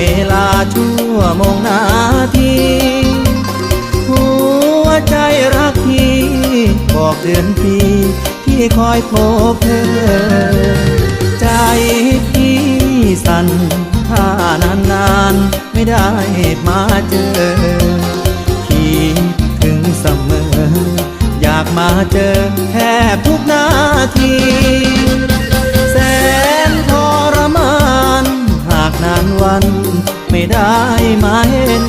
เวลาชั่วโมงนาทีหัวใจรักพี่ บอกเดือนปีที่คอยพบเธอ ใจพี่สั่นถ้านานนานไม่ได้มาเจอคิดถึงเสมอ อยากมาเจอแทบทุกนาที ไม่ได้มาเห็น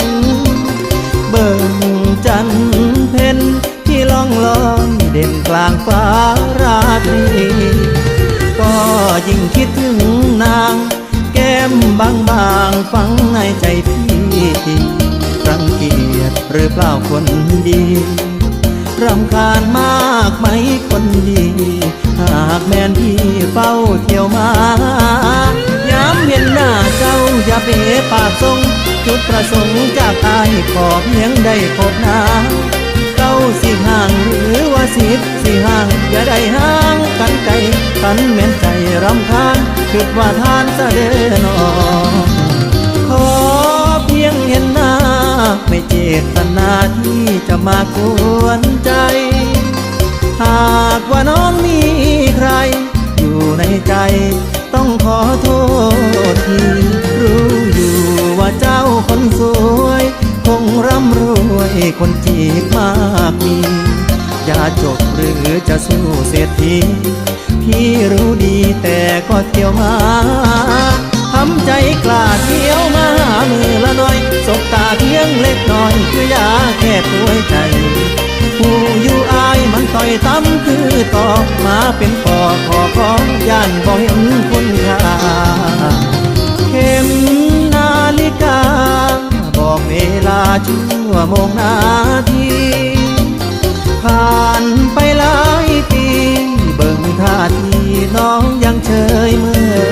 เบิ่งจันเพ็ญที่ล่องลอยเด่นกลางฟ้าราตรีก็ยิ่งคิดถึงนาง แก้มบางบางๆฟังในใจพี่รังเกียจหรือเปล่าคนดีรำคาญมากไหมคนดี หากแม่นพี่เฝ้าเที่ยวมา ย้ำเห็นหน้าเจ้าอย่าเปปากทรง จุดประสงค์จากอายขอเพียงได้พบน้าเก้าสิห่างหรือว่าสิบสิห่างอย่าได้ห่างกันไกลขันแม่นใจรำคาญคิดว่าทานซะเด้อนอขอเพียงเห็นหน้า ไม่เจตนาที่จะมากวนใจหากว่าน้องมีใคร อยู่ในใจ ต้องขอโทษ คนจีบมากมีอย่าจบหรือจะสู้เศรษฐีพี่รู้ดีแต่ก็เที่ยวมาทำใจกล้าเที่ยวมามือละน่อยสบตาเพียงเล็กน้อยคือยาแค่ป่วยใจผู้อยู่อายมันต่อยตั้มคือต่อมาเป็นปอขอของย่านบ่เห็นคุณค่า ชั่วโมงนาทีผ่านไปหลายปี เบิ่งท่าทีน้องยังเฉยเมื่อ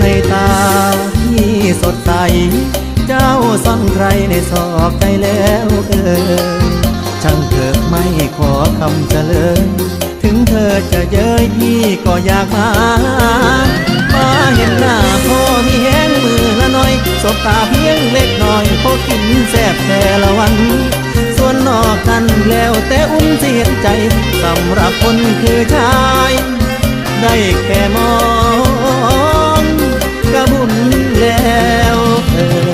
ในตาที่สดใส เจ้าซ่อนใครในศอกใจแล้วเอ่ยช่างเถิดไม่ขอคำเฉลยถึงเธอจะเย้ยพี่ก็อยากมา สบตาเพียงเล็กน้อยพอกินแซ่บแต่ละวัน ส่วนนอกกันแล้วแต่อุ้มเสียใจสำหรับคนคือชาย ได้แค่มองกะบุญแล้วเธอ